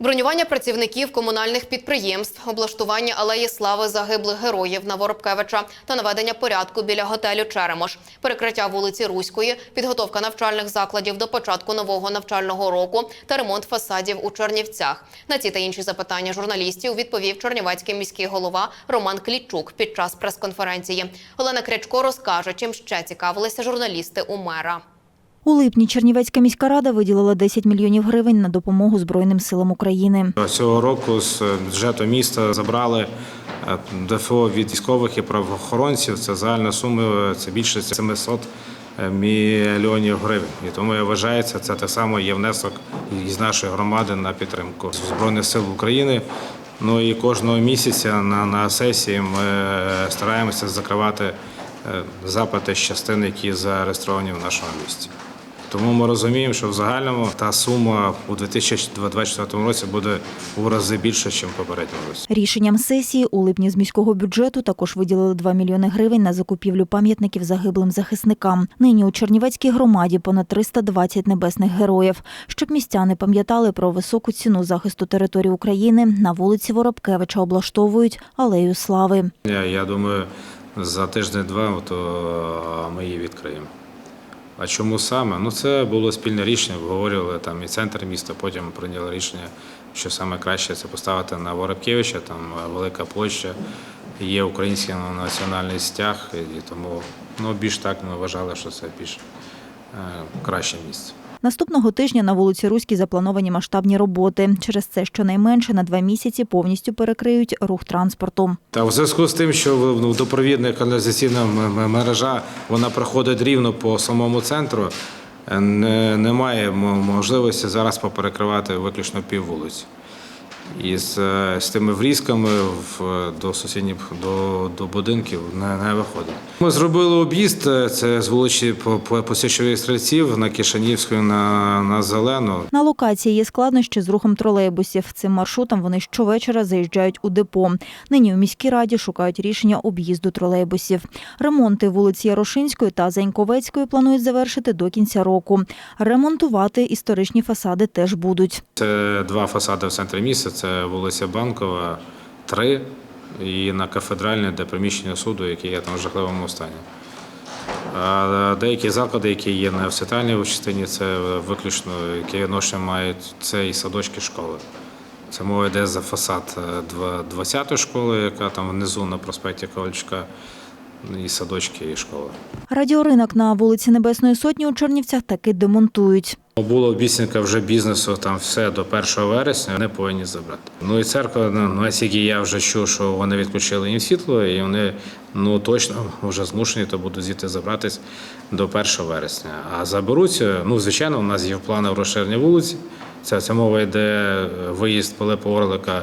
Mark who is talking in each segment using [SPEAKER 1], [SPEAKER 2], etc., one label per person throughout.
[SPEAKER 1] Бронювання працівників комунальних підприємств, облаштування алеї слави загиблих героїв на Воробкевича та наведення порядку біля готелю Черемош, перекриття вулиці Руської, підготовка навчальних закладів до початку нового навчального року та ремонт фасадів у Чернівцях. На ці та інші запитання журналістів відповів Чернівецький міський голова Роман Клічук під час прес-конференції. Олена Крячко розкаже, чим ще цікавилися журналісти у мера.
[SPEAKER 2] У липні Чернівецька міська рада виділила 10 мільйонів гривень на допомогу Збройним силам України.
[SPEAKER 3] Цього року з бюджету міста забрали е, ДФО від військових і правоохоронців. Це загальна сума це більше 700 мільйонів гривень. І тому я вважаю, це, так само є внесок із нашої громади на підтримку Збройних сил України. Ну і кожного місяця на, на сесії ми стараємося закривати е, запити з частин, які зареєстровані в нашому місті. Тому ми розуміємо, що в загальному та сума у 2024 році буде у рази більше, ніж попередньому році.
[SPEAKER 2] Рішенням сесії у липні з міського бюджету також виділили 2 мільйони гривень на закупівлю пам'ятників загиблим захисникам. Нині у Чернівецькій громаді понад 320 небесних героїв. Щоб містяни пам'ятали про високу ціну захисту території України, на вулиці Воробкевича облаштовують алею слави.
[SPEAKER 3] Я, я думаю, за тиждень-два то ми її відкриємо. А чому саме? Ну це було спільне рішення, обговорювали там і центр міста, потім прийняли рішення, що саме краще це поставити на Воробкевича, там велика площа, є український національний стяг, і тому ну, більш так ми вважали, що це більш е, краще місце.
[SPEAKER 2] Наступного тижня на вулиці Руській заплановані масштабні роботи. Через це щонайменше на два місяці повністю перекриють рух транспорту.
[SPEAKER 3] Та в зв'язку з тим, що водопровідна допровідна каналізаційна мережа вона проходить рівно по самому центру, е, немає можливості зараз поперекривати виключно пів вулиці. І з, е, з тими врізками в, до сусідніх до, до будинків не, не виходить. Ми зробили об'їзд, е, це з вулиці по, по, по стрільців на Кишанівську на, на Зелену.
[SPEAKER 2] На локації є складнощі з рухом тролейбусів. Цим маршрутом вони щовечора заїжджають у депо. Нині у міській раді шукають рішення об'їзду тролейбусів. Ремонти вулиці Ярошинської та Заньковецької планують завершити до кінця року. Ремонтувати історичні фасади теж будуть.
[SPEAKER 3] Це два фасади в центрі міста. Це вулиця Банкова, 3 і на кафедральне, де приміщення суду, яке є там в жахливому стані. Деякі заклади, які є на центральній частині, це виключно, які відношення мають це і садочки школи. Це мова йде за фасад е, 20-ї школи, яка там внизу на проспекті Ковальчука, і садочки, і школи.
[SPEAKER 2] Радіоринок на вулиці Небесної Сотні у Чернівцях таки демонтують.
[SPEAKER 3] Була обіцянка вже бізнесу, там все до 1 вересня вони повинні забрати. Ну і церква, ну, наскільки я вже чув, що вони відключили їм світло, і вони ну точно вже змушені то будуть звідти забратись до 1 вересня. А заберуться, ну звичайно, у нас є в планах вулиці. Це, це мова йде виїзд Пилипа Орлика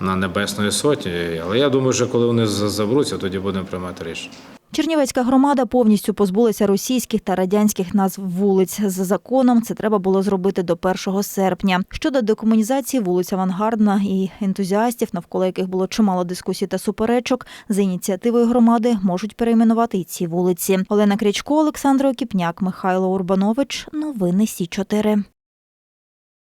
[SPEAKER 3] на Небесної Сотні. Але я думаю, що коли вони заберуться, тоді будемо приймати рішення.
[SPEAKER 2] Чернівецька громада повністю позбулася російських та радянських назв вулиць. За законом це треба було зробити до 1 серпня. Щодо декомунізації вулиць Авангардна і ентузіастів, навколо яких було чимало дискусій та суперечок, за ініціативою громади можуть перейменувати і ці вулиці. Олена Крячко, Олександр Окіпняк, Михайло Урбанович. Новини Сі 4